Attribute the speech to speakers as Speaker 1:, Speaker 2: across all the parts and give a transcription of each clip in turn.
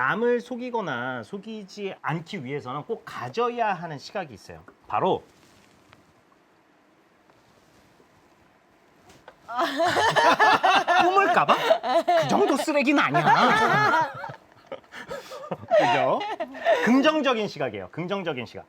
Speaker 1: 남을 속이거나 속이지 않기 위해서는 꼭 가져야 하는 시각이 있어요. 바로 꿈을까봐? 그 정도 쓰레기는 아니야.
Speaker 2: 그죠?
Speaker 1: 긍정적인 시각이에요. 긍정적인 시각.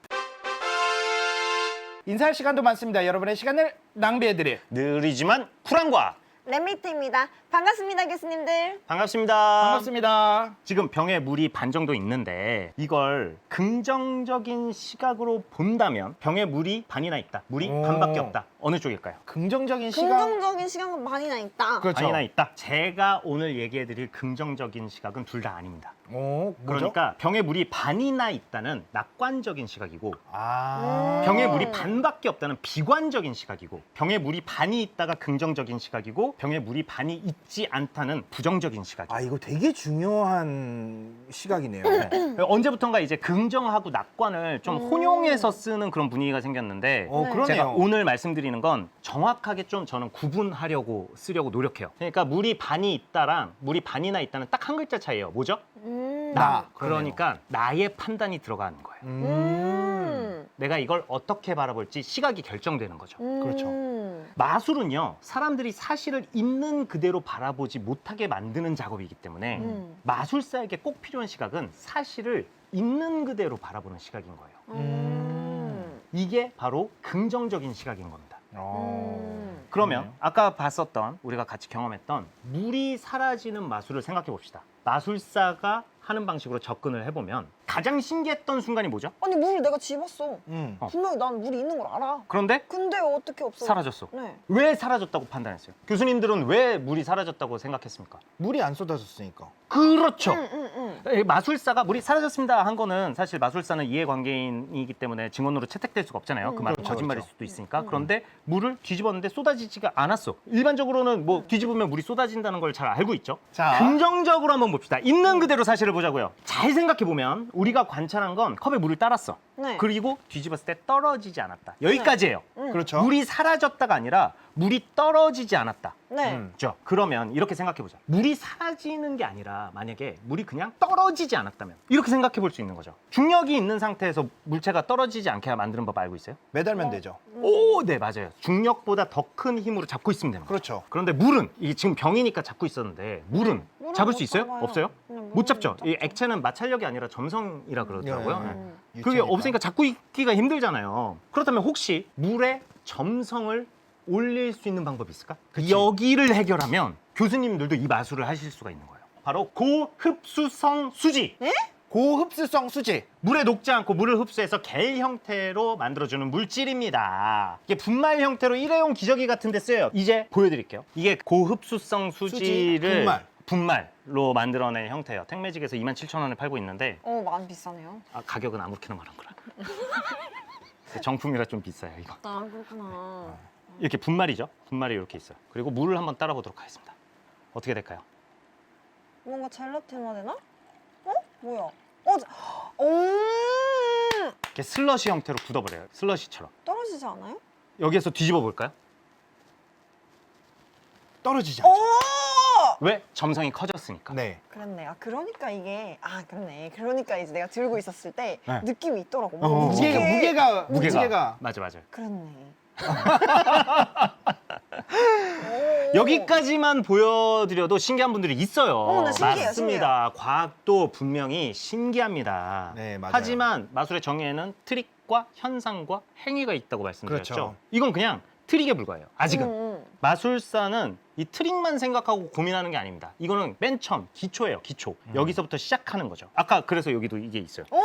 Speaker 2: 인사할 시간도 많습니다. 여러분의 시간을 낭비해드릴
Speaker 1: 느리지만 쿨한 과
Speaker 3: 랩미트입니다. 반갑습니다, 교수님들.
Speaker 1: 반갑습니다.
Speaker 2: 반갑습니다.
Speaker 1: 지금 병에 물이 반 정도 있는데 이걸 긍정적인 시각으로 본다면 병에 물이 반이나 있다. 물이
Speaker 2: 오.
Speaker 1: 반밖에 없다. 어느 쪽일까요?
Speaker 2: 긍정적인 시각.
Speaker 3: 긍정적인 시간은 많이 나 있다.
Speaker 2: 그렇죠.
Speaker 1: 반이나 있다. 제가 오늘 얘기해드릴 긍정적인 시각은 둘 다 아닙니다.
Speaker 2: 오, 뭐죠?
Speaker 1: 그러니까 병에 물이 반이나 있다는 낙관적인 시각이고
Speaker 2: 아.
Speaker 1: 병에 물이 반밖에 없다는 비관적인 시각이고 병에 물이 반이 있다가 긍정적인 시각이고 병에 물이 반이 있지 않다는 부정적인 시각이에요.
Speaker 2: 아 이거 되게 중요한 시각이네요.
Speaker 1: 언제부턴가 이제 긍정하고 낙관을 좀
Speaker 3: 음.
Speaker 1: 혼용해서 쓰는 그런 분위기가 생겼는데
Speaker 2: 어,
Speaker 3: 네.
Speaker 2: 그러네요.
Speaker 1: 제가 오늘 말씀드 리는 건 정확하게 좀 저는 구분하려고 쓰려고 노력해요. 그러니까 물이 반이 있다랑 물이 반이나 있다는 딱 한 글자 차이예요. 뭐죠?
Speaker 3: 음.
Speaker 2: 나.
Speaker 1: 그러니까 나의 판단이 들어가는 거예요.
Speaker 2: 음.
Speaker 3: 음.
Speaker 1: 내가 이걸 어떻게 바라볼지 시각이 결정되는 거죠.
Speaker 2: 그렇죠.
Speaker 3: 음.
Speaker 1: 마술은요, 사람들이 사실을 있는 그대로 바라보지 못하게 만드는 작업이기 때문에
Speaker 3: 음.
Speaker 1: 마술사에게 꼭 필요한 시각은 사실을 있는 그대로 바라보는 시각인 거예요.
Speaker 3: 음.
Speaker 1: 이게 바로 긍정적인 시각인 겁니다.
Speaker 2: 어.
Speaker 1: 그러면
Speaker 2: 그러네요.
Speaker 1: 아까 봤었던 우리가 같이 경험했던 물이 사라지는 마술을 생각해 봅시다. 마술사가 하는 방식으로 접근을 해보면 가장 신기했던 순간이 뭐죠?
Speaker 3: 아니 물을 내가 집었어.
Speaker 2: 음.
Speaker 1: 어.
Speaker 3: 분명히 난 물이 있는 걸 알아.
Speaker 1: 그런데
Speaker 3: 근데 어떻게 없어?
Speaker 1: 사라졌어.
Speaker 3: 네.
Speaker 1: 왜 사라졌다고 판단했어요? 교수님들은 왜 물이 사라졌다고 생각했습니까?
Speaker 2: 물이 안 쏟아졌으니까.
Speaker 1: 그렇죠.
Speaker 3: 응, 응, 응.
Speaker 1: 에, 마술사가 물이 사라졌습니다 한 거는 사실 마술사는 이해관계인이기 때문에 증언으로 채택될 수가 없잖아요. 그
Speaker 3: 음,
Speaker 1: 말은
Speaker 2: 그렇죠,
Speaker 1: 거짓말일
Speaker 2: 그렇죠.
Speaker 1: 수도 있으니까.
Speaker 3: 음.
Speaker 1: 그런데 물을 뒤집었는데 쏟아지지가 않았어. 일반적으로는 뭐 뒤집으면 물이 쏟아진다는 걸 잘 알고 있죠.
Speaker 2: 자.
Speaker 1: 긍정적으로 한번 봅시다. 있는 그대로 사실을 보자고요. 잘 생각해 보면 우리가 관찰한 건 컵에 물을 따랐어.
Speaker 3: 네.
Speaker 1: 그리고 뒤집었을 때 떨어지지 않았다. 여기까지예요.
Speaker 3: 응.
Speaker 2: 그렇죠.
Speaker 1: 물이 사라졌다가 아니라 물이 떨어지지 않았다.
Speaker 3: 네.
Speaker 2: 음.
Speaker 1: 그렇죠. 그러면 이렇게 생각해 보자. 물이 사라지는 게 아니라 만약에 물이 그냥 떨어지지 않았다면 이렇게 생각해 볼 수 있는 거죠. 중력이 있는 상태에서 물체가 떨어지지 않게 만드는 법 알고 있어요?
Speaker 2: 매달면
Speaker 3: 어.
Speaker 2: 되죠.
Speaker 1: 오, 네 맞아요. 중력보다 더 큰 힘으로 잡고 있으면 거죠.
Speaker 2: 그렇죠.
Speaker 1: 그런데 물은 이게 지금 병이니까 잡고 있었는데 물은
Speaker 3: 물은
Speaker 1: 잡을 못수 있어요?
Speaker 3: 잡아요.
Speaker 1: 없어요?
Speaker 3: 그냥 물은
Speaker 1: 못 잡죠.
Speaker 3: 못
Speaker 1: 이. 액체는 마찰력이 아니라 점성이라 그러더라고요.
Speaker 2: 네.
Speaker 1: 네.
Speaker 3: 음.
Speaker 1: 그게
Speaker 2: 유체니까.
Speaker 1: 없으니까 잡고 있기가 힘들잖아요. 그렇다면 혹시 물의 점성을 올릴 수 있는 방법이 있을까? 여기를 해결하면 교수님들도 이 마술을 하실 수가 있는 거예요. 바로 고흡수성 수지.
Speaker 2: 고흡수성 수지.
Speaker 1: 물에 녹지 않고 물을 흡수해서 겔 형태로 만들어주는 물질입니다. 이게 분말 형태로 일회용 기저귀 같은 데 쓰여요. 이제 보여드릴게요. 이게 고흡수성 수지를
Speaker 2: 분말.
Speaker 1: 분말로 만들어낸 형태예요. 택매직에서 27,000원에 팔고 있는데
Speaker 3: 어, 많이 비싸네요.
Speaker 1: 아, 가격은 아무렇게나 말하는구나. 정품이라 좀 비싸요 이거.
Speaker 3: 아, 그렇구나.
Speaker 1: 이렇게 분말이죠. 분말이 이렇게 있어요. 그리고 물을 한번 따라 보도록 하겠습니다. 어떻게 될까요?
Speaker 3: 뭔가 젤라틴화 되나? 어? 뭐야? 어, 자- 음,
Speaker 1: 이렇게 슬러시 형태로 굳어버려요. 슬러시처럼.
Speaker 3: 떨어지지 않아요?
Speaker 1: 여기에서 뒤집어 볼까요?
Speaker 2: 떨어지지
Speaker 3: 오!
Speaker 2: 않죠.
Speaker 1: 왜? 점성이 커졌으니까.
Speaker 2: 네.
Speaker 3: 그렇네. 아, 그러니까 이게 아, 그렇네. 그러니까 이제 내가 들고 있었을 때
Speaker 1: 네.
Speaker 3: 느낌이 있더라고.
Speaker 1: 어,
Speaker 3: 뭔가
Speaker 2: 무게가
Speaker 3: 무게-
Speaker 2: 무게가
Speaker 1: 무게가.
Speaker 2: 무게가
Speaker 1: 맞아 맞아.
Speaker 3: 그렇네. 오.
Speaker 1: 여기까지만 보여드려도 신기한 분들이 있어요.
Speaker 3: 어, 나 신기해요,
Speaker 1: 맞습니다. 과학도 분명히 신기합니다.
Speaker 2: 네, 맞아요.
Speaker 1: 하지만 마술의 정의에는 트릭과 현상과 행위가 있다고 말씀드렸죠.
Speaker 2: 그렇죠.
Speaker 1: 이건 그냥 트릭에 불과해요. 아직은.
Speaker 3: 음, 음.
Speaker 1: 마술사는 이 트릭만 생각하고 고민하는 게 아닙니다. 이거는 맨 처음 기초예요, 기초.
Speaker 2: 음.
Speaker 1: 여기서부터 시작하는 거죠. 아까 그래서 여기도 이게 있어요.
Speaker 3: 어?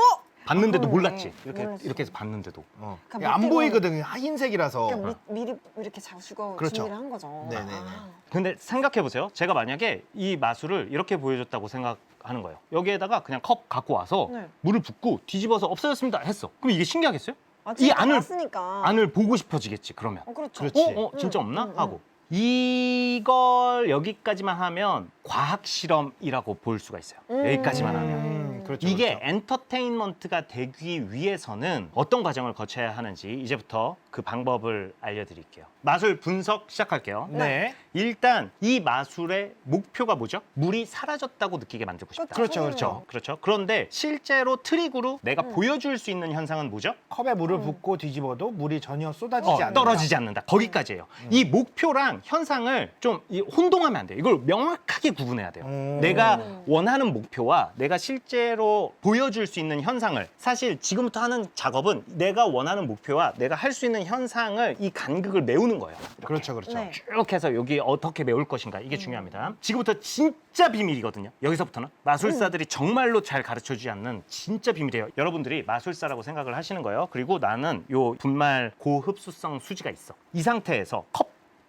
Speaker 1: 봤는데도
Speaker 3: 아,
Speaker 1: 몰랐지.
Speaker 3: 그러네.
Speaker 1: 이렇게
Speaker 3: 몰랐어.
Speaker 1: 이렇게 해서 봤는데도.
Speaker 2: 어.
Speaker 3: 그러니까
Speaker 2: 안
Speaker 3: 밑에는-
Speaker 2: 보이거든요. 하얀색이라서.
Speaker 3: 그러니까 미, 미리 이렇게 자주고
Speaker 2: 그렇죠.
Speaker 3: 준비를 한 거죠.
Speaker 2: 네네네.
Speaker 3: 아.
Speaker 1: 근데 생각해 보세요. 제가 만약에 이 마술을 이렇게 보여줬다고 생각하는 거예요. 여기에다가 그냥 컵 갖고 와서
Speaker 3: 네.
Speaker 1: 물을 붓고 뒤집어서 없어졌습니다 했어. 그럼 이게 신기하겠어요?
Speaker 3: 아,
Speaker 1: 이 안을-
Speaker 3: 봤으니까.
Speaker 1: 안을 보고 싶어지겠지. 그러면.
Speaker 3: 어, 그렇죠.
Speaker 2: 그렇지.
Speaker 1: 어, 어, 진짜
Speaker 3: 음,
Speaker 1: 없나?
Speaker 3: 음, 음.
Speaker 1: 하고. 이걸 여기까지만 하면 과학 실험이라고 볼 수가 있어요.
Speaker 3: 음.
Speaker 1: 여기까지만 하면.
Speaker 2: 음, 그렇죠.
Speaker 1: 이게
Speaker 2: 그렇죠.
Speaker 1: 엔터테인먼트가 되기 위해서는 어떤 과정을 거쳐야 하는지 이제부터 그 방법을 알려드릴게요. 마술 분석 시작할게요.
Speaker 2: 네.
Speaker 1: 일단 이 마술의 목표가 뭐죠? 물이 사라졌다고 느끼게 만들고 싶다.
Speaker 2: 그렇죠, 그렇죠.
Speaker 1: 그렇죠. 그런데 실제로 트릭으로 내가
Speaker 3: 음.
Speaker 1: 보여줄 수 있는 현상은 뭐죠?
Speaker 2: 컵에 물을
Speaker 3: 음.
Speaker 2: 붓고 뒤집어도 물이 전혀 쏟아지지
Speaker 1: 어,
Speaker 2: 않는다.
Speaker 1: 떨어지지 않는다. 거기까지예요. 이 목표랑 현상을 좀 이- 혼동하면 안 돼요. 이걸 명확하게 구분해야 돼요.
Speaker 2: 음.
Speaker 1: 내가
Speaker 3: 음.
Speaker 1: 원하는 목표와 내가 실제로 보여줄 수 있는 현상을 사실 지금부터 하는 작업은 내가 원하는 목표와 내가 할 수 있는 현상을 이 간극을 메우는 거예요. 이렇게.
Speaker 2: 그렇죠, 그렇죠.
Speaker 3: 네.
Speaker 1: 쭉 해서 여기 어떻게 메울 것인가 이게 중요합니다. 지금부터 진짜 비밀이거든요. 여기서부터는 마술사들이 정말로 잘 가르쳐 주지 않는 진짜 비밀이에요. 여러분들이 마술사라고 생각을 하시는 거예요. 그리고 나는 요 분말 고흡수성 수지가 있어. 이 상태에서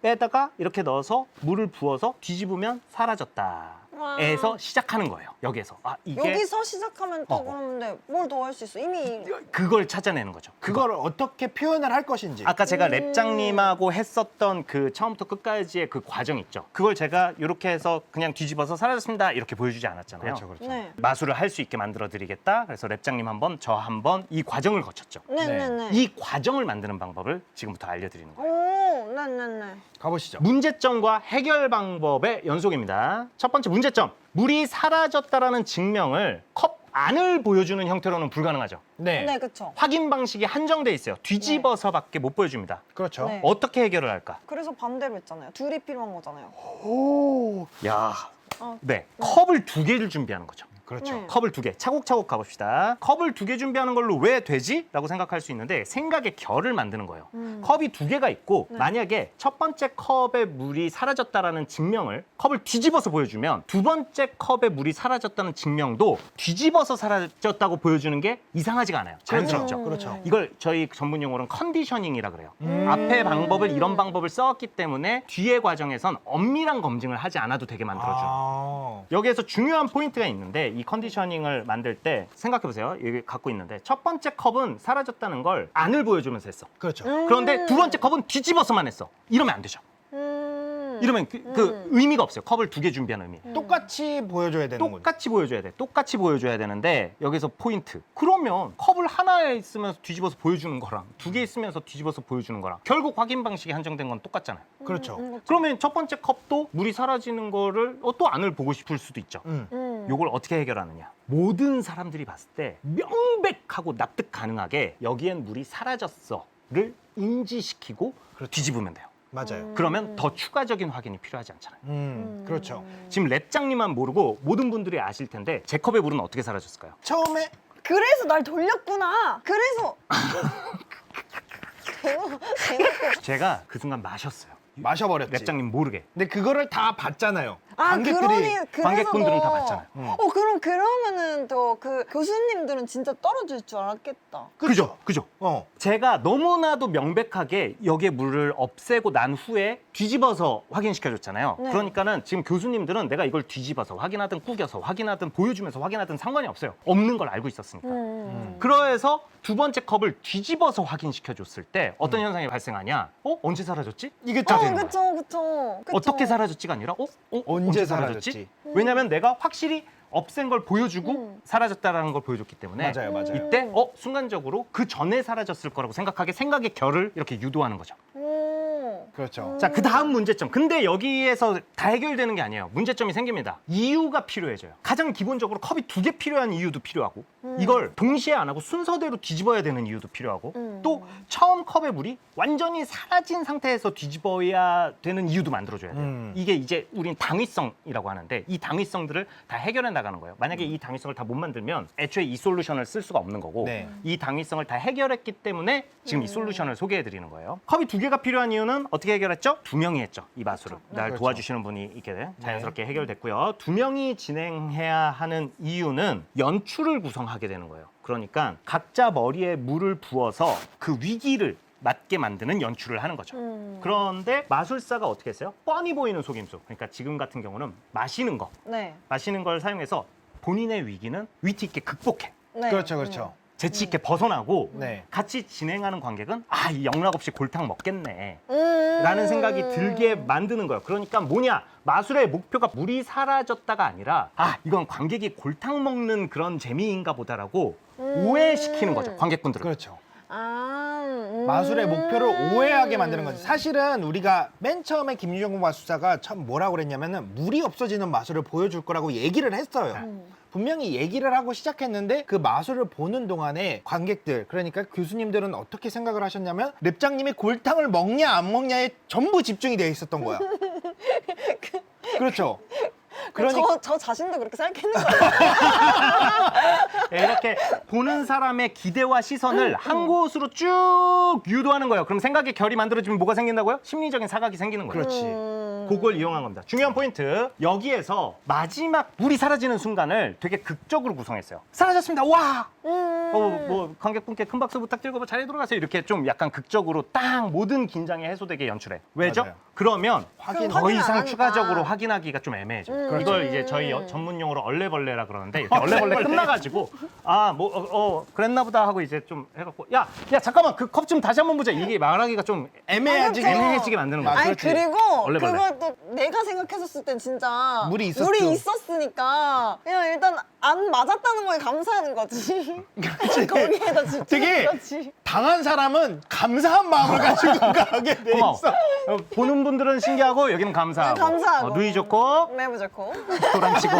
Speaker 1: 컵에다가 이렇게 넣어서 물을 부어서 뒤집으면 사라졌다.
Speaker 3: 와.
Speaker 1: 에서 시작하는 거예요. 여기에서. 아, 이게
Speaker 3: 여기서 시작하면 또
Speaker 1: 어.
Speaker 3: 그러는데 뭘 더 할 수 있어? 이미
Speaker 1: 그걸 찾아내는 거죠. 그거.
Speaker 2: 그걸 어떻게 표현을 할 것인지.
Speaker 1: 아까 제가
Speaker 3: 음.
Speaker 1: 랩장님하고 했었던 그 처음부터 끝까지의 그 과정 있죠. 그걸 제가 이렇게 해서 그냥 뒤집어서 사라졌습니다. 이렇게 보여주지 않았잖아요.
Speaker 2: 그렇죠, 그렇죠.
Speaker 3: 네.
Speaker 1: 마술을 할 수 있게 만들어 드리겠다. 그래서 랩장님 한 번, 저 한 번 이 과정을 거쳤죠.
Speaker 3: 네네네.
Speaker 1: 이 과정을 만드는 방법을 지금부터 알려드리는 거예요.
Speaker 3: 오, 네네네.
Speaker 2: 가보시죠.
Speaker 1: 문제점과 해결 방법의 연속입니다. 첫 번째 문제 점. 물이 사라졌다라는 증명을 컵 안을 보여주는 형태로는 불가능하죠.
Speaker 2: 네.
Speaker 3: 네, 그쵸.
Speaker 1: 확인 방식이 한정돼 있어요. 뒤집어서밖에 못 보여줍니다.
Speaker 2: 그렇죠.
Speaker 3: 네.
Speaker 1: 어떻게 해결을 할까?
Speaker 3: 그래서 반대로 했잖아요. 둘이 필요한 거잖아요.
Speaker 2: 오.
Speaker 1: 야,
Speaker 3: 어.
Speaker 1: 네, 컵을 두 개를 준비하는 거죠.
Speaker 2: 그렇죠.
Speaker 3: 네.
Speaker 1: 컵을 두 개, 차곡차곡 가봅시다. 컵을 두 개 준비하는 걸로 왜 되지? 라고 생각할 수 있는데 생각의 결을 만드는 거예요.
Speaker 3: 음.
Speaker 1: 컵이 두 개가 있고
Speaker 3: 네.
Speaker 1: 만약에 첫 번째 컵에 물이 사라졌다라는 증명을 컵을 뒤집어서 보여주면 두 번째 컵에 물이 사라졌다는 증명도 뒤집어서 사라졌다고 보여주는 게 이상하지가 않아요. 자연스럽죠.
Speaker 3: 음.
Speaker 2: 그렇죠.
Speaker 1: 이걸 저희 전문 용어로는 컨디셔닝이라 그래요.
Speaker 2: 음.
Speaker 1: 앞에 방법을 이런 방법을 썼기 때문에 뒤의 과정에선 엄밀한 검증을 하지 않아도 되게 만들어줘요.
Speaker 2: 아.
Speaker 1: 여기에서 중요한 포인트가 있는데 이 컨디셔닝을 만들 때 생각해 보세요. 여기 갖고 있는데 첫 번째 컵은 사라졌다는 걸 안을 보여주면서 했어.
Speaker 2: 그렇죠.
Speaker 3: 음.
Speaker 1: 그런데 두 번째 컵은 뒤집어서만 했어. 이러면 안 되죠.
Speaker 3: 음.
Speaker 1: 이러면 그, 그
Speaker 3: 음.
Speaker 1: 의미가 없어요. 컵을 두 개 준비하는 의미.
Speaker 3: 음.
Speaker 2: 똑같이 보여줘야 되는 거죠.
Speaker 1: 똑같이 보여줘야 돼. 똑같이 보여줘야 되는데 여기서 포인트. 그러면 컵을 하나에 있으면 서 뒤집어서 보여주는 거랑 두 개 있으면서 뒤집어서 보여주는 거랑 결국 확인 방식이 한정된 건 똑같잖아요.
Speaker 2: 그렇죠.
Speaker 3: 음,
Speaker 1: 그러면 첫 번째 컵도 물이 사라지는 거를 어, 또 안을 보고 싶을 수도 있죠.
Speaker 2: 음.
Speaker 3: 음.
Speaker 1: 요걸 어떻게 해결하느냐? 모든 사람들이 봤을 때 명백하고 납득 가능하게 여기엔 물이 사라졌어를 인지시키고
Speaker 2: 그렇죠.
Speaker 1: 뒤집으면 돼요.
Speaker 2: 맞아요.
Speaker 3: 음.
Speaker 1: 그러면 더 추가적인 확인이 필요하지 않잖아요.
Speaker 2: 음. 그렇죠.
Speaker 1: 지금 랩장님만 모르고 모든 분들이 아실 텐데 제 컵의 물은 어떻게 사라졌을까요?
Speaker 2: 처음에
Speaker 3: 그래서 날 돌렸구나. 그래서
Speaker 1: 제가 그 순간 마셨어요.
Speaker 2: 마셔버렸지.
Speaker 1: 랩장님 모르게.
Speaker 2: 근데 그거를 다 봤잖아요.
Speaker 3: 아
Speaker 2: 관객들이
Speaker 3: 그러니 그래서
Speaker 1: 관객분들은 다
Speaker 3: 너-
Speaker 1: 봤잖아요.
Speaker 2: 음.
Speaker 3: 어 그럼 그러면은 더 그 교수님들은 진짜 떨어질 줄 알았겠다.
Speaker 1: 그죠? 그죠?
Speaker 2: 어.
Speaker 1: 제가 너무나도 명백하게 여기에 물을 없애고 난 후에 뒤집어서 확인시켜줬잖아요.
Speaker 3: 네.
Speaker 1: 그러니까는 지금 교수님들은 내가 이걸 뒤집어서 확인하든 구겨서 확인하든 보여주면서 확인하든 상관이 없어요. 없는 걸 알고 있었으니까.
Speaker 3: 음.
Speaker 1: 그래서 두 번째 컵을 뒤집어서 확인시켜줬을 때 어떤 현상이 발생하냐? 어? 언제 사라졌지?
Speaker 2: 이게
Speaker 3: 어
Speaker 2: 거야.
Speaker 3: 그쵸 그쵸. 그쵸.
Speaker 1: 어떻게 사라졌지가 아니라 어? 어?
Speaker 2: 언제 사라졌지?
Speaker 1: 왜냐면 내가 확실히 없앤 걸 보여주고
Speaker 3: 음.
Speaker 1: 사라졌다라는 걸 보여줬기 때문에
Speaker 2: 맞아요, 맞아요.
Speaker 1: 이때 어 순간적으로 그 전에 사라졌을 거라고 생각하게 생각의 결을 이렇게 유도하는 거죠.
Speaker 3: 오.
Speaker 2: 그렇죠.
Speaker 3: 음.
Speaker 1: 자, 그 다음 문제점. 근데 여기에서 다 해결되는 게 아니에요. 문제점이 생깁니다. 이유가 필요해져요. 가장 기본적으로 컵이 두 개 필요한 이유도 필요하고,
Speaker 3: 음.
Speaker 1: 이걸 동시에 안 하고 순서대로 뒤집어야 되는 이유도 필요하고,
Speaker 3: 음.
Speaker 1: 또 처음 컵의 물이 완전히 사라진 상태에서 뒤집어야 되는 이유도 만들어줘야 돼요.
Speaker 2: 음.
Speaker 1: 이게 이제 우린 당위성이라고 하는데, 이 당위성들을 다 해결해 나가는 거예요. 만약에 이 당위성을 다 못 만들면 애초에 이 솔루션을 쓸 수가 없는 거고,
Speaker 2: 네.
Speaker 1: 이 당위성을 다 해결했기 때문에 지금 이
Speaker 3: 음.
Speaker 1: 솔루션을 소개해 드리는 거예요. 컵이 두 개가 필요한 이유는 어떻게 해결했죠? 두 명이 했죠. 이 마술을.
Speaker 3: 그렇죠.
Speaker 1: 날
Speaker 2: 그렇죠.
Speaker 1: 도와주시는 분이 있게 돼. 자연스럽게 해결됐고요. 두 명이 진행해야 하는 이유는 연출을 구성하게 되는 거예요. 그러니까 각자 머리에 물을 부어서 그 위기를 맞게 만드는 연출을 하는 거죠.
Speaker 3: 음.
Speaker 1: 그런데 마술사가 어떻게 했어요? 뻔히 보이는 속임수. 그러니까 지금 같은 경우는 마시는 거.
Speaker 3: 네.
Speaker 1: 마시는 걸 사용해서 본인의 위기는 위트 있게 극복해.
Speaker 3: 네.
Speaker 2: 그렇죠, 그렇죠.
Speaker 1: 재치 있게 벗어나고
Speaker 2: 네.
Speaker 1: 같이 진행하는 관객은 아, 이 영락 없이 골탕 먹겠네.
Speaker 3: 음.
Speaker 1: 라는 생각이 들게 만드는 거예요. 그러니까 뭐냐? 마술의 목표가 물이 사라졌다가 아니라 아, 이건 관객이 골탕 먹는 그런 재미인가 보다라고
Speaker 3: 음.
Speaker 1: 오해시키는 거죠. 관객분들은.
Speaker 2: 그렇죠.
Speaker 3: 아. 음.
Speaker 2: 마술의 목표를 오해하게 만드는 거지. 사실은 우리가 맨 처음에 김유정 마술사가 참 뭐라고 그랬냐면은 물이 없어지는 마술을 보여줄 거라고 얘기를 했어요. 분명히 얘기를 하고 시작했는데 그 마술을 보는 동안에 관객들 그러니까 교수님들은 어떻게 생각을 하셨냐면 랩장님이 골탕을 먹냐 안 먹냐에 전부 집중이 돼 있었던 거야. 그렇죠. 그러니까
Speaker 3: 저, 저 자신도 그렇게 생각했는 거예요.
Speaker 1: 네, 이렇게 보는 사람의 기대와 시선을 한 곳으로 쭉 유도하는 거예요. 그럼 생각의 결이 만들어지면 뭐가 생긴다고요? 심리적인 사각이 생기는 거예요.
Speaker 2: 그렇지.
Speaker 3: 음.
Speaker 1: 그걸 이용한 겁니다. 중요한 포인트. 여기에서 마지막 물이 사라지는 순간을 되게 극적으로 구성했어요. 사라졌습니다. 와!
Speaker 3: 음.
Speaker 1: 어, 뭐 관객분께 큰 박수 부탁드리고 잘 돌아가세요. 이렇게 좀 약간 극적으로 딱 모든 긴장이 해소되게 연출해. 왜죠?
Speaker 2: 맞아요.
Speaker 1: 그러면
Speaker 2: 확인
Speaker 1: 더
Speaker 3: 확인 안
Speaker 1: 이상
Speaker 3: 하니까.
Speaker 1: 추가적으로 확인하기가 좀 애매해져. 요
Speaker 3: 음.
Speaker 1: 이걸 이제 저희 여- 전문 용어로 얼레벌레라 그러는데 이렇게 얼레벌레 끝나가지고 아뭐 어, 어, 그랬나 보다 하고 이제 좀 해갖고 야 야 잠깐만 그 컵 좀 다시 한번 보자 이게 말하기가 좀
Speaker 2: 애매해지게
Speaker 3: 아, 그렇죠.
Speaker 1: 애매해지게 만드는 거야.
Speaker 2: 아,
Speaker 3: 아니
Speaker 2: 그렇지.
Speaker 3: 그리고
Speaker 1: 얼레벌레.
Speaker 3: 그걸 또 내가 생각했었을 땐 진짜
Speaker 2: 물이 있었죠.
Speaker 3: 물이 있었으니까 그냥 일단 안 맞았다는 거에 감사하는 거지. 거기에다 집중하는
Speaker 2: 되게
Speaker 3: 거지.
Speaker 2: 당한 사람은 감사한 마음을 가지고 가게 돼
Speaker 1: 고마워.
Speaker 2: 있어.
Speaker 1: 어, 보는 분들은 신기하고 여기는 감사하고,
Speaker 3: 네, 감사하고.
Speaker 1: 어, 누이 좋고
Speaker 3: 매부 좋고. 도랑치고.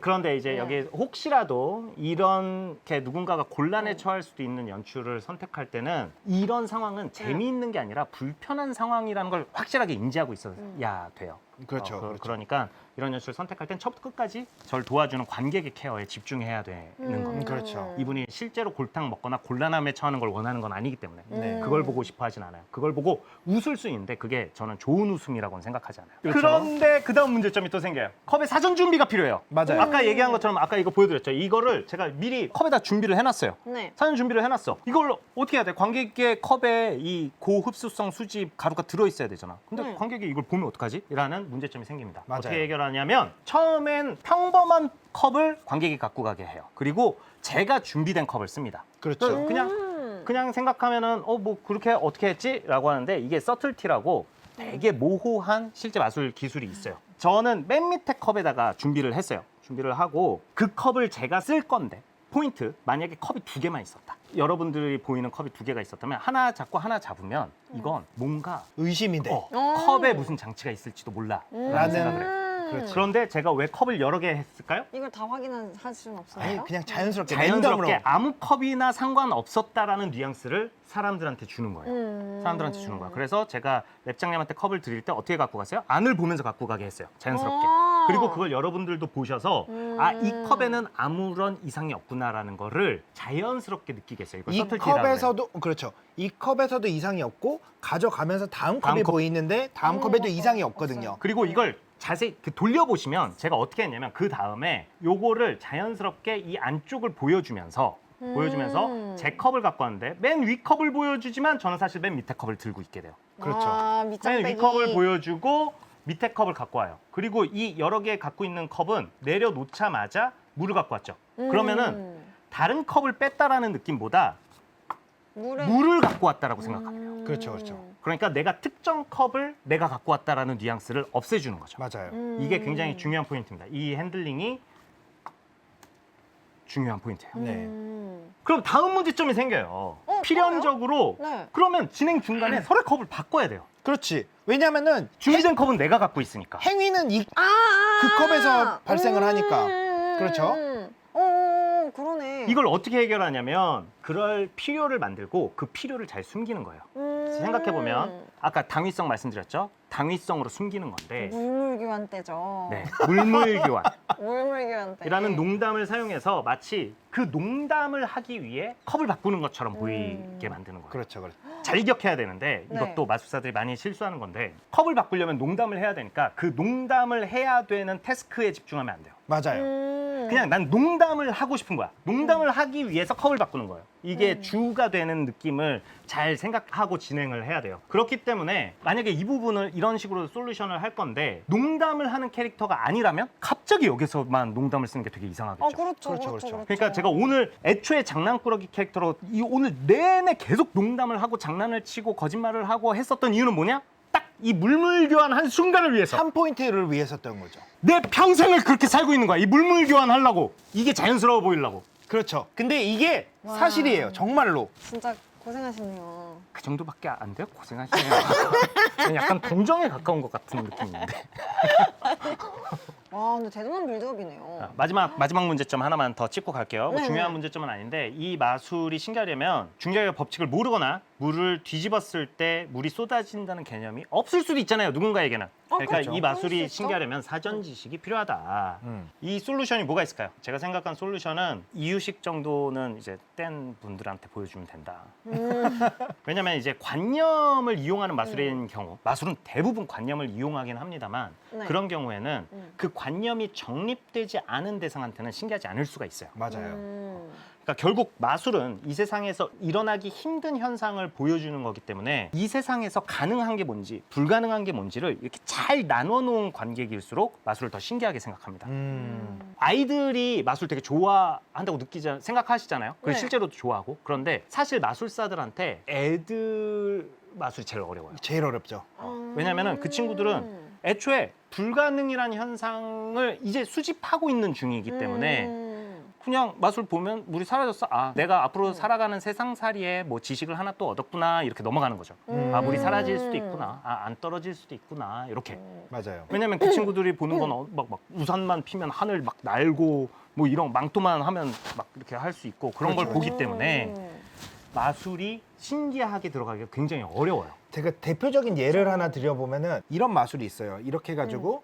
Speaker 1: 그런데
Speaker 3: 네.
Speaker 1: 이제 여기 혹시라도 이렇게 누군가가
Speaker 3: 어.
Speaker 1: 곤란에 처할 수도 있는 연출을 선택할 때는 이런 상황은 재미있는 게 아니라 불편한 상황이라는 걸 확실하게 인지하고 있어야 돼요.
Speaker 2: 그렇죠,
Speaker 1: 어, 그,
Speaker 2: 그렇죠.
Speaker 1: 러니까 이런 연출을 선택할 땐 처음부터 끝까지 저를 도와주는 관객의 케어에 집중해야 되는
Speaker 3: 음.
Speaker 1: 겁니다.
Speaker 2: 그렇죠.
Speaker 1: 이분이 실제로 골탕 먹거나 곤란함에 처하는 걸 원하는 건 아니기 때문에
Speaker 2: 네.
Speaker 1: 그걸 보고 싶어 하진 않아요. 그걸 보고 웃을 수 있는데 그게 저는 좋은 웃음이라고는 생각하지 않아요.
Speaker 2: 그렇죠.
Speaker 1: 그런데 그 다음 문제점이 또 생겨요. 컵에 사전 준비가 필요해요.
Speaker 2: 맞아요.
Speaker 1: 아까 얘기한 것처럼 아까 이거 보여드렸죠. 이거를 제가 미리 컵에다 준비를 해놨어요.
Speaker 3: 네.
Speaker 1: 사전 준비를 해놨어. 이걸 어떻게 해야 돼? 관객의 컵에 이 고흡수성 수집 가루가 들어있어야 되잖아. 근데
Speaker 3: 네.
Speaker 1: 관객이 이걸 보면 어떡하지? 라는 문제점이 생깁니다.
Speaker 2: 맞아요.
Speaker 1: 어떻게 해결하냐면 처음엔 평범한 컵을 관객이 갖고 가게 해요. 그리고 제가 준비된 컵을 씁니다.
Speaker 2: 그렇죠.
Speaker 1: 그냥
Speaker 3: 음.
Speaker 1: 그냥 생각하면은 어 뭐 그렇게 어떻게 했지라고 하는데 이게 서틀티라고 되게 모호한 실제 마술 기술이 있어요. 저는 맨 밑에 컵에다가 준비를 했어요. 준비를 하고 그 컵을 제가 쓸 건데 포인트 만약에 컵이 두 개만 있었다. 여러분들이 보이는 컵이 두 개가 있었다면 하나 잡고 하나 잡으면 이건 뭔가
Speaker 2: 의심이 돼.
Speaker 1: 어,
Speaker 3: 어.
Speaker 1: 컵에 무슨 장치가 있을지도 몰라.
Speaker 3: 음.
Speaker 1: 라는 생각을 해요.
Speaker 2: 그렇죠.
Speaker 1: 그런데 제가 왜 컵을 여러 개 했을까요?
Speaker 3: 이걸 다 확인할 수는 없어요.
Speaker 2: 아니 그냥 자연스럽게
Speaker 1: 자연스럽게
Speaker 2: 랜덤으로.
Speaker 1: 아무 컵이나 상관없었다라는 뉘앙스를 사람들한테 주는 거예요.
Speaker 3: 음.
Speaker 1: 사람들한테 주는 거야. 그래서 제가 랩장님한테 컵을 드릴 때 어떻게 갖고 가세요? 안을 보면서 갖고 가게 했어요. 자연스럽게.
Speaker 3: 어.
Speaker 1: 그리고 그걸 여러분들도 보셔서
Speaker 3: 음.
Speaker 1: 아이 컵에는 아무런 이상이 없구나라는 거를 자연스럽게 느끼겠어요. 이걸
Speaker 2: 이
Speaker 1: 서틀티라고 해요.
Speaker 2: 컵에서도 그렇죠. 이 컵에서도 이상이 없고 가져가면서 다음
Speaker 1: 다음
Speaker 2: 컵이
Speaker 1: 컵.
Speaker 2: 보이는데 다음
Speaker 3: 음,
Speaker 2: 컵에도 이상이 없거든요.
Speaker 3: 없어요.
Speaker 1: 그리고 이걸 자세히 그 돌려보시면 제가 어떻게 했냐면 그 다음에 요거를 자연스럽게 이 안쪽을 보여주면서
Speaker 3: 음.
Speaker 1: 보여주면서 제 컵을 갖고 왔는데 맨 위 컵을 보여주지만 저는 사실 맨 밑에 컵을 들고 있게 돼요.
Speaker 2: 그렇죠.
Speaker 3: 아,
Speaker 1: 맨
Speaker 3: 밑장빼기.
Speaker 1: 위 컵을 보여주고 밑에 컵을 갖고 와요. 그리고 이 여러 개 갖고 있는 컵은 내려놓자마자 물을 갖고 왔죠.
Speaker 3: 음.
Speaker 1: 그러면은 다른 컵을 뺐다라는 느낌보다
Speaker 3: 물에
Speaker 1: 물을 갖고 왔다라고 생각하면 돼요.
Speaker 3: 음.
Speaker 2: 그렇죠, 그렇죠.
Speaker 1: 그러니까 내가 특정 컵을 내가 갖고 왔다라는 뉘앙스를 없애주는 거죠.
Speaker 2: 맞아요.
Speaker 3: 음.
Speaker 1: 이게 굉장히 중요한 포인트입니다. 이 핸들링이 중요한 포인트예요.
Speaker 2: 네.
Speaker 3: 음.
Speaker 1: 그럼 다음 문제점이 생겨요.
Speaker 3: 어,
Speaker 1: 필연적으로
Speaker 3: 네.
Speaker 1: 그러면 진행 중간에 서로의 컵을 바꿔야 돼요.
Speaker 2: 그렇지. 왜냐면은
Speaker 1: 준비된 컵은 내가 갖고 있으니까.
Speaker 2: 행위는 이
Speaker 3: 아, 아,
Speaker 2: 그 컵에서 발생을 하니까.
Speaker 3: 음.
Speaker 2: 그렇죠?
Speaker 3: 어, 그러네.
Speaker 1: 이걸 어떻게 해결하냐면 그럴 필요를 만들고 그 필요를 잘 숨기는 거예요.
Speaker 3: 음.
Speaker 1: 생각해 보면 아까 당위성 말씀드렸죠. 당위성으로 숨기는 건데
Speaker 3: 물물교환 때죠.
Speaker 1: 네, 물물교환.
Speaker 3: 물물교환 때.
Speaker 1: 이라는 농담을 사용해서 마치 그 농담을 하기 위해 컵을 바꾸는 것처럼 보이게
Speaker 3: 음.
Speaker 1: 만드는 거예요.
Speaker 2: 그렇죠, 그렇죠.
Speaker 1: 잘 기억해야 되는데
Speaker 3: 네.
Speaker 1: 이것도 마술사들이 많이 실수하는 건데 컵을 바꾸려면 농담을 해야 되니까 그 농담을 해야 되는 태스크에 집중하면 안 돼요.
Speaker 2: 맞아요.
Speaker 3: 음.
Speaker 1: 그냥 난 농담을 하고 싶은 거야. 농담을 하기 위해서 컵을 바꾸는 거예요. 이게
Speaker 3: 음.
Speaker 1: 주가 되는 느낌을 잘 생각하고 진행을 해야 돼요. 그렇기 때문에 만약에 이 부분을 이런 식으로 솔루션을 할 건데 농담을 하는 캐릭터가 아니라면 갑자기 여기서만 농담을 쓰는 게 되게 이상하겠죠.
Speaker 3: 어, 그렇죠.
Speaker 2: 그렇죠,
Speaker 3: 그렇죠.
Speaker 2: 그렇죠.
Speaker 1: 그러니까 제가 오늘 애초에 장난꾸러기 캐릭터로 이 오늘 내내 계속 농담을 하고 장난을 치고 거짓말을 하고 했었던 이유는 뭐냐? 딱이 물물 교환 한 순간을 위해서
Speaker 2: 한 포인트를 위해서였던 거죠.
Speaker 1: 내 평생을 그렇게 살고 있는 거야. 이 물물 교환 하려고 이게 자연스러워 보이려고.
Speaker 2: 그렇죠. 근데 이게
Speaker 3: 와.
Speaker 2: 사실이에요. 정말로.
Speaker 3: 진짜 고생하시네요.
Speaker 1: 그 정도밖에 안 돼요? 고생하시네요. 약간 동정에 가까운 것 같은 느낌인데.
Speaker 3: 와, 근데 대단한 빌드업이네요.
Speaker 1: 자, 마지막 마지막 문제점 하나만 더 짚고 갈게요. 뭐
Speaker 3: 네네.
Speaker 1: 중요한 문제점은 아닌데 이 마술이 신기하려면 중력의 법칙을 모르거나 물을 뒤집었을 때 물이 쏟아진다는 개념이 없을 수도 있잖아요. 누군가에게는. 그러니까
Speaker 3: 그렇죠.
Speaker 1: 이
Speaker 3: 그럴 수
Speaker 1: 마술이
Speaker 3: 있죠.
Speaker 1: 신기하려면 사전 지식이 필요하다.
Speaker 2: 음.
Speaker 1: 이 솔루션이 뭐가 있을까요? 제가 생각한 솔루션은 이유식 정도는 이제 뗀 분들한테 보여주면 된다.
Speaker 3: 음,
Speaker 1: 왜냐면 이제 관념을 이용하는 마술인 경우 마술은 대부분 관념을 이용하긴 합니다만
Speaker 3: 네.
Speaker 1: 그런 경우에는
Speaker 3: 음.
Speaker 1: 그 관념이 정립되지 않은 대상한테는 신기하지 않을 수가 있어요.
Speaker 2: 맞아요.
Speaker 3: 음.
Speaker 1: 그러니까 결국 마술은 이 세상에서 일어나기 힘든 현상을 보여주는 거기 때문에 이 세상에서 가능한 게 뭔지 불가능한 게 뭔지를 이렇게 잘 나눠 놓은 관객일수록 마술을 더 신기하게 생각합니다.
Speaker 2: 음.
Speaker 1: 아이들이 마술 되게 좋아한다고 느끼자 생각하시잖아요. 그리고
Speaker 3: 네.
Speaker 1: 실제로도 좋아하고 그런데 사실 마술사들한테 애들 마술이 제일 어려워요.
Speaker 2: 제일 어렵죠.
Speaker 3: 음.
Speaker 1: 왜냐면은 그 친구들은 애초에 불가능이라는 현상을 이제 수집하고 있는 중이기 때문에
Speaker 3: 음.
Speaker 1: 그냥 마술 보면 물이 사라졌어. 아, 내가 앞으로
Speaker 3: 음.
Speaker 1: 살아가는 세상살이에 뭐 지식을 하나 또 얻었구나 이렇게 넘어가는 거죠.
Speaker 3: 음.
Speaker 1: 아, 물이 사라질 수도 있구나. 아, 안 떨어질 수도 있구나. 이렇게.
Speaker 3: 음.
Speaker 2: 맞아요.
Speaker 1: 왜냐면 그 친구들이 보는 건 어, 막, 막 우산만 피면 하늘 막 날고 뭐 이런 망토만 하면 막 이렇게 할 수 있고 그런 걸
Speaker 2: 그렇죠.
Speaker 1: 보기 때문에
Speaker 3: 음.
Speaker 1: 마술이 신기하게 들어가기가 굉장히 어려워요.
Speaker 2: 제가 대표적인 예를 하나 드려보면은 이런 마술이 있어요. 이렇게 해가지고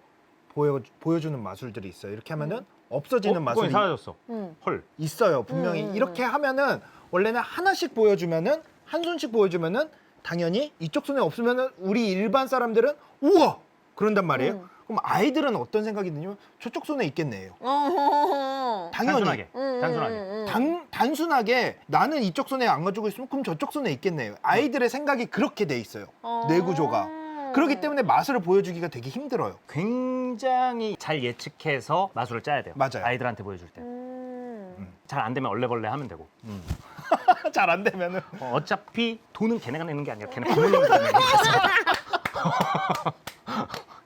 Speaker 2: 보여, 보여주는 마술들이 있어요. 이렇게 하면은 없어지는
Speaker 1: 어,
Speaker 2: 마술이
Speaker 1: 사라졌어.
Speaker 3: 음.
Speaker 1: 헐.
Speaker 2: 있어요. 분명히
Speaker 3: 음, 음,
Speaker 2: 이렇게 하면은 원래는 하나씩 보여주면은 한 손씩 보여주면은 당연히 이쪽 손에 없으면은 우리 일반 사람들은 우와 그런단 말이에요.
Speaker 3: 음.
Speaker 2: 그럼 아이들은 어떤 생각이 드냐면 저쪽 손에 있겠네요.
Speaker 3: 어허허허.
Speaker 2: 당연히
Speaker 1: 단순하게.
Speaker 3: 음,
Speaker 1: 단순하게.
Speaker 3: 음, 음.
Speaker 2: 단, 단순하게 나는 이쪽 손에 안 가지고 있으면 그럼 저쪽 손에 있겠네요. 아이들의 생각이 그렇게 돼 있어요.
Speaker 3: 어.
Speaker 2: 뇌 구조가. 그렇기 때문에 마술을 보여주기가 되게 힘들어요.
Speaker 1: 굉장히 잘 예측해서 마술을 짜야 돼요.
Speaker 2: 맞아요.
Speaker 1: 아이들한테 보여줄 때.
Speaker 3: 음.
Speaker 1: 잘 안 되면 얼레벌레 하면 되고.
Speaker 2: 잘 안 되면은
Speaker 1: 어, 어차피 돈은 걔네가 내는 게 아니라 걔네 부모님이 내는 거죠.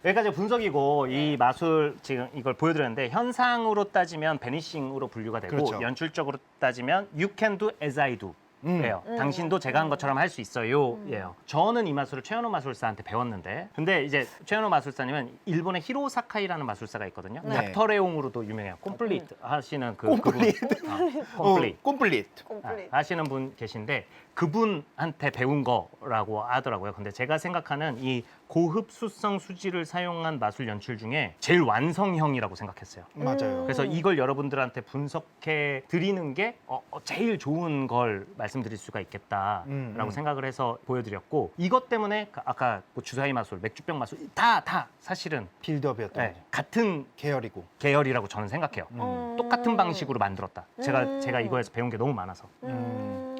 Speaker 1: 여기까지 분석이고 이 마술 지금 이걸 보여드렸는데 현상으로 따지면 베니싱으로 분류가 되고
Speaker 2: 그렇죠.
Speaker 1: 연출적으로 따지면 you can do as I do
Speaker 2: 음.
Speaker 1: 예요.
Speaker 3: 음.
Speaker 1: 당신도 제가 한 것처럼 할 수 있어요. 예요. 저는 이 마술을 최현호 마술사한테 배웠는데, 근데 이제 최현호 마술사님은 일본의 히로 사카이라는 마술사가 있거든요.
Speaker 2: 네.
Speaker 1: 닥터 레옹으로도 유명해요. 콤플리트 하시는 그
Speaker 2: 콤플리트?
Speaker 1: 그분. 어, 콤플리트.
Speaker 2: 콤플리트.
Speaker 3: 콤플릿.
Speaker 1: 아, 하시는 분 계신데 그분한테 배운 거라고 하더라고요. 근데 제가 생각하는 이 고흡수성 수지를 사용한 마술 연출 중에 제일 완성형이라고 생각했어요.
Speaker 2: 맞아요.
Speaker 1: 그래서 이걸 여러분들한테 분석해 드리는 게 어, 어, 제일 좋은 걸 말씀드릴 수가 있겠다라고
Speaker 2: 음, 음.
Speaker 1: 생각을 해서 보여드렸고 이것 때문에 그 아까 뭐 주사위 마술, 맥주병 마술 다 다 사실은
Speaker 2: 빌드업이었던
Speaker 1: 네,
Speaker 2: 거죠.
Speaker 1: 같은
Speaker 2: 계열이고.
Speaker 1: 계열이라고 저는 생각해요.
Speaker 2: 음.
Speaker 3: 어.
Speaker 1: 똑같은 방식으로 만들었다. 제가
Speaker 3: 음.
Speaker 1: 제가 이거에서 배운 게 너무 많아서.
Speaker 3: 음.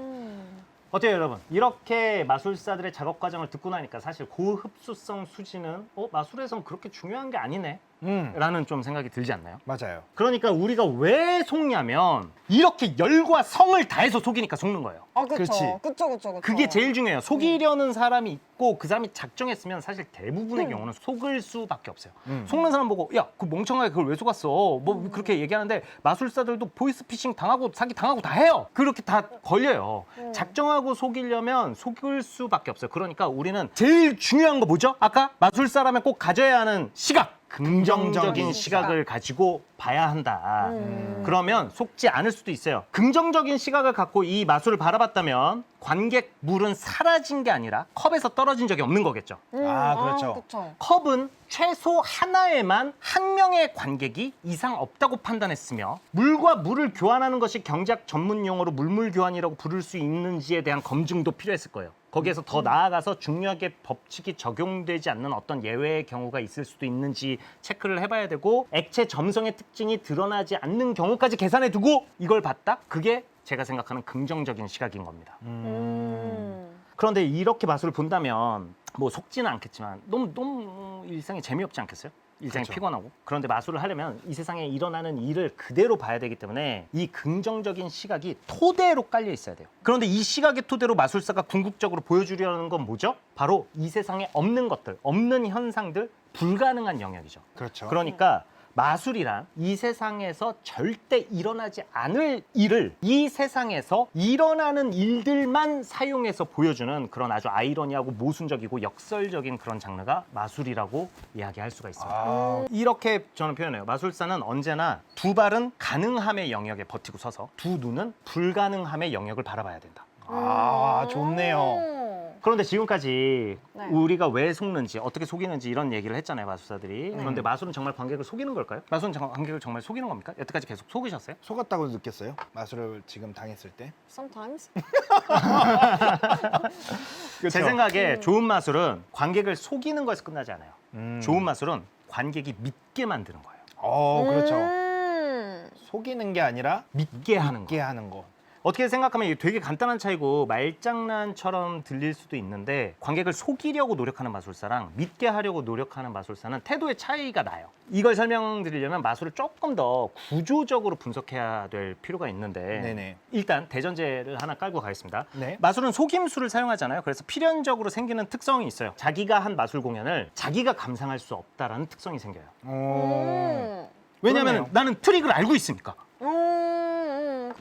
Speaker 1: 어때요, 여러분? 이렇게 마술사들의 작업 과정을 듣고 나니까 사실 고흡수성 수지는 어, 마술에선 그렇게 중요한 게 아니네.
Speaker 2: 음.
Speaker 1: 라는 좀 생각이 들지 않나요?
Speaker 2: 맞아요.
Speaker 1: 그러니까 우리가 왜 속냐면 이렇게 열과 성을 다해서 속이니까 속는 거예요.
Speaker 3: 아, 그쵸.
Speaker 2: 그렇지.
Speaker 3: 그쵸, 그쵸, 그쵸.
Speaker 1: 그게 제일 중요해요. 속이려는 사람이 있고 그 사람이 작정했으면 사실 대부분의
Speaker 3: 음.
Speaker 1: 경우는 속을 수밖에 없어요.
Speaker 2: 음.
Speaker 1: 속는 사람 보고 야 그 멍청하게 그걸 왜 속았어? 뭐 그렇게 얘기하는데 마술사들도 보이스피싱 당하고 사기 당하고 다 해요. 그렇게 다 걸려요.
Speaker 3: 음.
Speaker 1: 작정하고 속이려면 속을 수밖에 없어요. 그러니까 우리는 제일 중요한 거 뭐죠? 아까 마술사라면 꼭 가져야 하는 시각. 긍정적인
Speaker 2: 긍정적인
Speaker 1: 시각을 가지고 봐야 한다.
Speaker 3: 음.
Speaker 1: 그러면 속지 않을 수도 있어요. 긍정적인 시각을 갖고 이 마술을 바라봤다면 관객 물은 사라진 게 아니라 컵에서 떨어진 적이 없는 거겠죠.
Speaker 3: 음,
Speaker 2: 아, 그렇죠.
Speaker 3: 그쵸.
Speaker 1: 컵은 최소 하나에만 한 명의 관객이 이상 없다고 판단했으며 물과 물을 교환하는 것이 경작 전문 용어로 물물 교환이라고 부를 수 있는지에 대한 검증도 필요했을 거예요. 거기에서 더 나아가서 중력의 법칙이 적용되지 않는 어떤 예외의 경우가 있을 수도 있는지 체크를 해봐야 되고 액체 점성의 특징이 드러나지 않는 경우까지 계산해 두고 이걸 봤다? 그게 제가 생각하는 긍정적인 시각인 겁니다.
Speaker 3: 음.
Speaker 1: 그런데 이렇게 마술을 본다면 뭐 속지는 않겠지만 너무 너무 일상이 재미없지 않겠어요? 일상이
Speaker 2: 그렇죠.
Speaker 1: 피곤하고 그런데 마술을 하려면 이 세상에 일어나는 일을 그대로 봐야 되기 때문에 이 긍정적인 시각이 토대로 깔려 있어야 돼요. 그런데 이 시각의 토대로 마술사가 궁극적으로 보여주려는 건 뭐죠? 바로 이 세상에 없는 것들, 없는 현상들, 불가능한 영역이죠.
Speaker 2: 그렇죠.
Speaker 1: 그러니까 마술이란 이 세상에서 절대 일어나지 않을 일을 이 세상에서 일어나는 일들만 사용해서 보여주는 그런 아주 아이러니하고 모순적이고 역설적인 그런 장르가 마술이라고 이야기할 수가 있습니다.
Speaker 2: 아,
Speaker 1: 이렇게 저는 표현해요. 마술사는 언제나 두 발은 가능함의 영역에 버티고 서서 두 눈은 불가능함의 영역을 바라봐야 된다.
Speaker 2: 아 좋네요.
Speaker 3: 음.
Speaker 1: 그런데 지금까지
Speaker 3: 네.
Speaker 1: 우리가 왜 속는지 어떻게 속이는지 이런 얘기를 했잖아요 마술사들이
Speaker 3: 네.
Speaker 1: 그런데 마술은 정말 관객을 속이는 걸까요? 마술은 정- 관객을 정말 속이는 겁니까? 여태까지 계속 속이셨어요?
Speaker 2: 속았다고 느꼈어요? 마술을 지금 당했을 때.
Speaker 3: Sometimes.
Speaker 1: 제 생각에
Speaker 3: 음.
Speaker 1: 좋은 마술은 관객을 속이는 것에서 끝나지 않아요
Speaker 2: 음.
Speaker 1: 좋은 마술은 관객이 믿게 만드는 거예요
Speaker 2: 어 그렇죠.
Speaker 3: 음.
Speaker 2: 속이는 게 아니라
Speaker 1: 믿게 하는 거
Speaker 2: 믿게 하는 거.
Speaker 1: 어떻게 생각하면 이게 되게 간단한 차이고 말장난처럼 들릴 수도 있는데 관객을 속이려고 노력하는 마술사랑 믿게 하려고 노력하는 마술사는 태도의 차이가 나요. 이걸 설명드리려면 마술을 조금 더 구조적으로 분석해야 될 필요가 있는데
Speaker 2: 네네.
Speaker 1: 일단 대전제를 하나 깔고 가겠습니다.
Speaker 2: 네.
Speaker 1: 마술은 속임수를 사용하잖아요. 그래서 필연적으로 생기는 특성이 있어요. 자기가 한 마술 공연을 자기가 감상할 수 없다라는 특성이 생겨요.
Speaker 2: 어.
Speaker 3: 음.
Speaker 1: 왜냐하면
Speaker 2: 그러네요.
Speaker 1: 나는 트릭을 알고 있으니까.
Speaker 3: 음.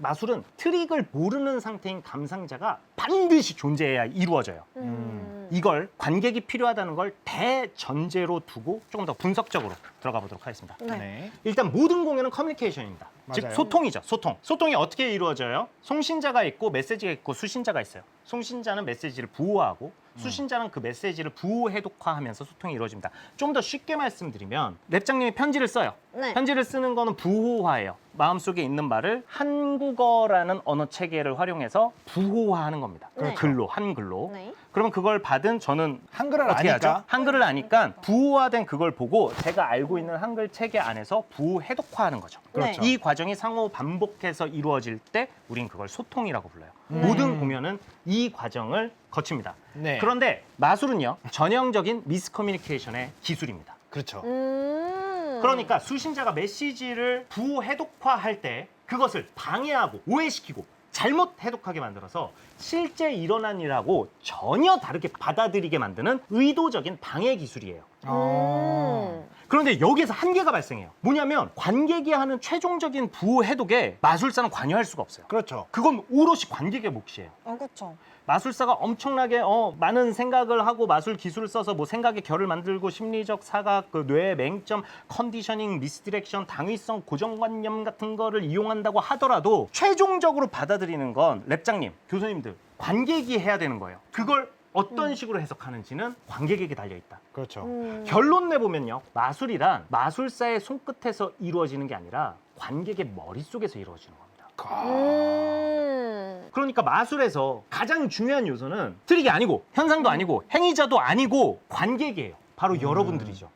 Speaker 1: 마술은 트릭을 모르는 상태인 감상자가 반드시 존재해야 이루어져요.
Speaker 3: 음.
Speaker 1: 이걸 관객이 필요하다는 걸 대전제로 두고 조금 더 분석적으로 들어가 보도록 하겠습니다.
Speaker 3: 네.
Speaker 2: 네.
Speaker 1: 일단 모든 공연은 커뮤니케이션입니다. 즉
Speaker 2: 맞아요.
Speaker 1: 소통이죠. 소통. 소통이 어떻게 이루어져요? 송신자가 있고 메시지가 있고 수신자가 있어요. 송신자는 메시지를 부호하고 수신자는 그 메시지를 부호 해독화하면서 소통이 이루어집니다. 좀 더 쉽게 말씀드리면 랩장님이 편지를 써요.
Speaker 3: 네.
Speaker 1: 편지를 쓰는 거는 부호화예요. 마음속에 있는 말을 한국어라는 언어 체계를 활용해서 부호화하는 겁니다.
Speaker 3: 네.
Speaker 1: 글로 한 글로.
Speaker 3: 네.
Speaker 1: 그러면 그걸 받은 저는
Speaker 2: 한글을
Speaker 1: 어떻게
Speaker 2: 아니까.
Speaker 1: 하죠? 한글을 아니까 부호화된 그걸 보고 제가 알고 있는 한글 체계 안에서 부호 해독화하는 거죠.
Speaker 2: 그렇죠.
Speaker 1: 이 과정이 상호 반복해서 이루어질 때 우린 그걸 소통이라고 불러요.
Speaker 2: 음.
Speaker 1: 모든 공연은 이 과정을 거칩니다.
Speaker 2: 네.
Speaker 1: 그런데 마술은요 전형적인 미스커뮤니케이션의 기술입니다.
Speaker 2: 그렇죠.
Speaker 3: 음.
Speaker 1: 그러니까 수신자가 메시지를 부호 해독화할 때 그것을 방해하고 오해시키고 잘못 해독하게 만들어서 실제 일어난 일하고 전혀 다르게 받아들이게 만드는 의도적인 방해 기술이에요.
Speaker 2: 어.
Speaker 3: 음.
Speaker 1: 그런데 여기에서 한계가 발생해요. 뭐냐면 관객이 하는 최종적인 부호 해독에 마술사는 관여할 수가 없어요.
Speaker 2: 그렇죠.
Speaker 1: 그건 오롯이 관객의 몫이에요.
Speaker 3: 어, 그쵸.
Speaker 1: 마술사가 엄청나게 어, 많은 생각을 하고 마술 기술을 써서 뭐 생각의 결을 만들고 심리적 사각, 그뇌 맹점, 컨디셔닝, 미스디렉션, 당위성, 고정관념 같은 거를 이용한다고 하더라도 최종적으로 받아들이는 건 랩장님, 교수님들 관객이 해야 되는 거예요. 그걸 어떤 식으로 해석하는지는 관객에게 달려 있다.
Speaker 2: 그렇죠.
Speaker 3: 음.
Speaker 1: 결론 내보면요. 마술이란 마술사의 손끝에서 이루어지는 게 아니라 관객의 머릿속에서 이루어지는 겁니다.
Speaker 3: 음.
Speaker 1: 그러니까 마술에서 가장 중요한 요소는 트릭이 아니고 현상도 아니고 행위자도 아니고 관객이에요. 바로 여러분들이죠.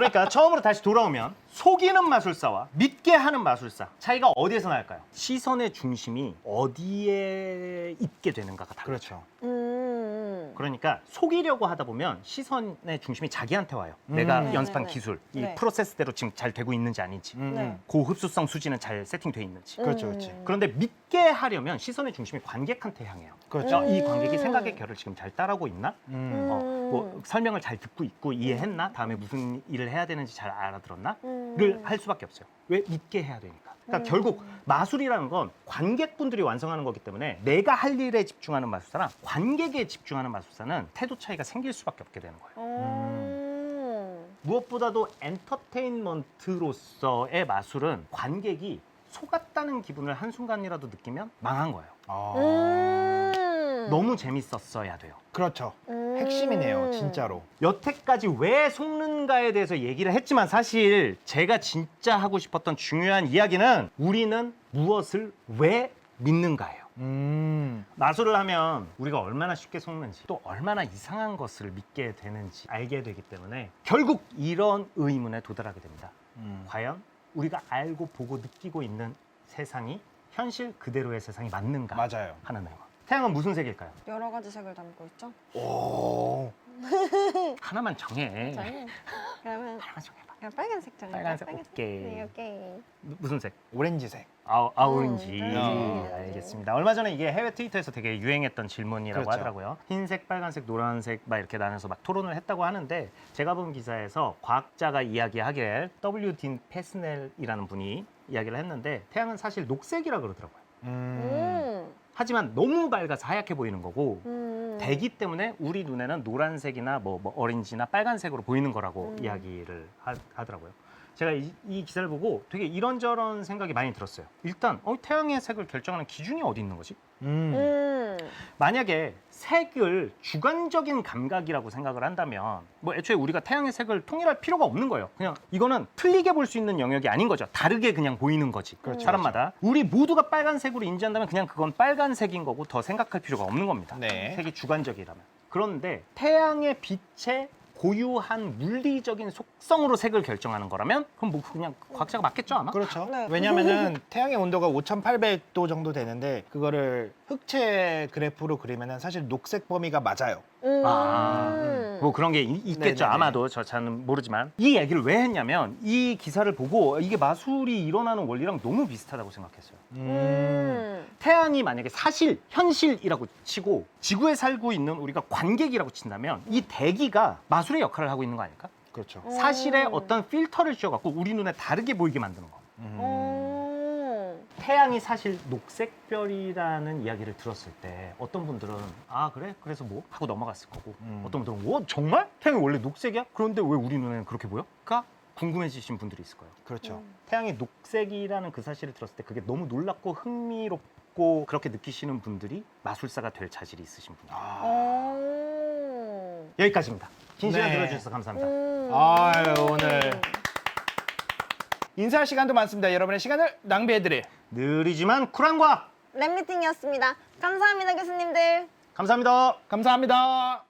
Speaker 1: 그러니까 처음으로 다시 돌아오면 속이는 마술사와 믿게 하는 마술사 차이가 어디에서 날까요? 시선의 중심이 어디에 있게 되는가가 다르죠.
Speaker 2: 그렇죠.
Speaker 3: 음.
Speaker 1: 그러니까 속이려고 하다 보면 시선의 중심이 자기한테 와요. 내가
Speaker 2: 음.
Speaker 1: 연습한
Speaker 3: 네네네.
Speaker 1: 기술, 이
Speaker 3: 네.
Speaker 1: 프로세스대로 지금 잘 되고 있는지 아닌지,
Speaker 2: 음,
Speaker 3: 네.
Speaker 2: 음.
Speaker 1: 고흡수성 수지는 잘 세팅돼 있는지.
Speaker 2: 그렇죠, 그렇지.
Speaker 3: 음.
Speaker 1: 그런데 믿게 하려면 시선의 중심이 관객한테 향해요.
Speaker 2: 그렇죠.
Speaker 1: 어, 이
Speaker 3: 음.
Speaker 1: 관객이 생각의 결을 지금 잘 따라고 있나?
Speaker 2: 음.
Speaker 1: 어, 뭐 설명을 잘 듣고 있고 이해했나? 다음에 무슨 일을 해야 되는지 잘 알아들었나?
Speaker 3: 음.
Speaker 1: 를할 수밖에 없어요. 왜 믿게 해야 되니까. 그러니까
Speaker 3: 음.
Speaker 1: 결국 마술이라는 건 관객분들이 완성하는 거기 때문에 내가 할 일에 집중하는 마술사랑 관객에 집중하는 마술사는 태도 차이가 생길 수밖에 없게 되는 거예요.
Speaker 3: 음.
Speaker 1: 무엇보다도 엔터테인먼트로서의 마술은 관객이 속았다는 기분을 한순간이라도 느끼면 망한 거예요.
Speaker 2: 아.
Speaker 3: 음.
Speaker 1: 너무 재밌었어야 돼요.
Speaker 2: 그렇죠.
Speaker 3: 음.
Speaker 2: 핵심이네요, 진짜로.
Speaker 1: 여태까지 왜 속는가에 대해서 얘기를 했지만 사실 제가 진짜 하고 싶었던 중요한 이야기는 우리는 무엇을 왜 믿는가예요.
Speaker 2: 음.
Speaker 1: 마술을 하면 우리가 얼마나 쉽게 속는지 또 얼마나 이상한 것을 믿게 되는지 알게 되기 때문에 결국 이런 의문에 도달하게 됩니다.
Speaker 2: 음.
Speaker 1: 과연 우리가 알고 보고 느끼고 있는 세상이 현실 그대로의 세상이 맞는가
Speaker 2: 맞아요.
Speaker 1: 하는 의문. 태양은 무슨 색일까요?
Speaker 3: 여러 가지 색을 담고 있죠.
Speaker 2: 오.
Speaker 1: 하나만 정해.
Speaker 3: 자, 그러면
Speaker 1: 하나만 정해봐.
Speaker 3: 야, 빨간색 장.
Speaker 1: 빨간색, 오케이.
Speaker 3: 네, 오케이.
Speaker 1: 무- 무슨 색?
Speaker 2: 오렌지색.
Speaker 1: 아, 아 오렌지.
Speaker 3: 음,
Speaker 2: 오렌지.
Speaker 1: 알겠습니다. 얼마 전에 이게 해외 트위터에서 되게 유행했던 질문이라고
Speaker 2: 그렇죠.
Speaker 1: 하더라고요. 흰색, 빨간색, 노란색 막 이렇게 나눠서 막 토론을 했다고 하는데 제가 본 기사에서 과학자가 이야기하길 W 딘 페스넬이라는 분이 이야기를 했는데 태양은 사실 녹색이라 그러더라고요.
Speaker 2: 음.
Speaker 3: 음.
Speaker 1: 하지만 너무 밝아서 하얗게 보이는 거고
Speaker 3: 음.
Speaker 1: 대기 때문에 우리 눈에는 노란색이나 뭐, 뭐 어린지나 빨간색으로 보이는 거라고
Speaker 3: 음.
Speaker 1: 이야기를 하, 하더라고요. 제가 이, 이 기사를 보고 되게 이런저런 생각이 많이 들었어요. 일단 어, 태양의 색을 결정하는 기준이 어디 있는 거지?
Speaker 2: 음.
Speaker 3: 음.
Speaker 1: 만약에 색을 주관적인 감각이라고 생각을 한다면 뭐 애초에 우리가 태양의 색을 통일할 필요가 없는 거예요. 그냥 이거는 틀리게 볼 수 있는 영역이 아닌 거죠. 다르게 그냥 보이는 거지.
Speaker 2: 그렇죠,
Speaker 1: 사람마다. 우리 모두가 빨간색으로 인지한다면 그냥 그건 빨간색인 거고 더 생각할 필요가 없는 겁니다.
Speaker 2: 네.
Speaker 1: 색이 주관적이라면. 그런데 태양의 빛의 고유한 물리적인 속성으로 색을 결정하는 거라면 그럼 뭐 그냥 과학자가 맞겠죠 아마?
Speaker 2: 그렇죠.
Speaker 3: 네.
Speaker 2: 왜냐면은 태양의 온도가 5,800도 정도 되는데 그거를 흑채 그래프로 그리면은 사실 녹색 범위가 맞아요.
Speaker 3: 음.
Speaker 1: 아, 뭐 그런 게 이- 있겠죠.
Speaker 2: 네네네.
Speaker 1: 아마도 저 저는 모르지만 이 얘기를 왜 했냐면 이 기사를 보고 이게 마술이 일어나는 원리랑 너무 비슷하다고 생각했어요.
Speaker 3: 음.
Speaker 1: 태양이 만약에 사실 현실이라고 치고 지구에 살고 있는 우리가 관객이라고 친다면 이 대기가 마술의 역할을 하고 있는 거 아닐까?
Speaker 2: 그렇죠.
Speaker 3: 음.
Speaker 1: 사실의 어떤 필터를 씌워갖고 우리 눈에 다르게 보이게 만드는 거.
Speaker 2: 음.
Speaker 3: 음.
Speaker 1: 태양이 사실 녹색별이라는 이야기를 들었을 때 어떤 분들은 아 그래 그래서 뭐 하고 넘어갔을 거고
Speaker 2: 음.
Speaker 1: 어떤 분들은 와 정말 태양이 원래 녹색이야 그런데 왜 우리 눈에는 그렇게 보여? 가 궁금해지신 분들이 있을 거예요.
Speaker 2: 그렇죠.
Speaker 1: 태양이 녹색이라는 그 사실을 들었을 때 그게 너무 놀랍고 흥미롭고 그렇게 느끼시는 분들이 마술사가 될 자질이 있으신 분들.
Speaker 2: 아.
Speaker 3: 어.
Speaker 1: 여기까지입니다. 긴 시간
Speaker 2: 네.
Speaker 1: 들어주셔서 감사합니다.
Speaker 3: 음.
Speaker 2: 아유, 오늘. 인사할 시간도 많습니다. 여러분의 시간을 낭비해드릴
Speaker 1: 느리지만 쿨한 과학
Speaker 3: 랩미팅이었습니다. 감사합니다, 교수님들.
Speaker 1: 감사합니다.
Speaker 2: 감사합니다.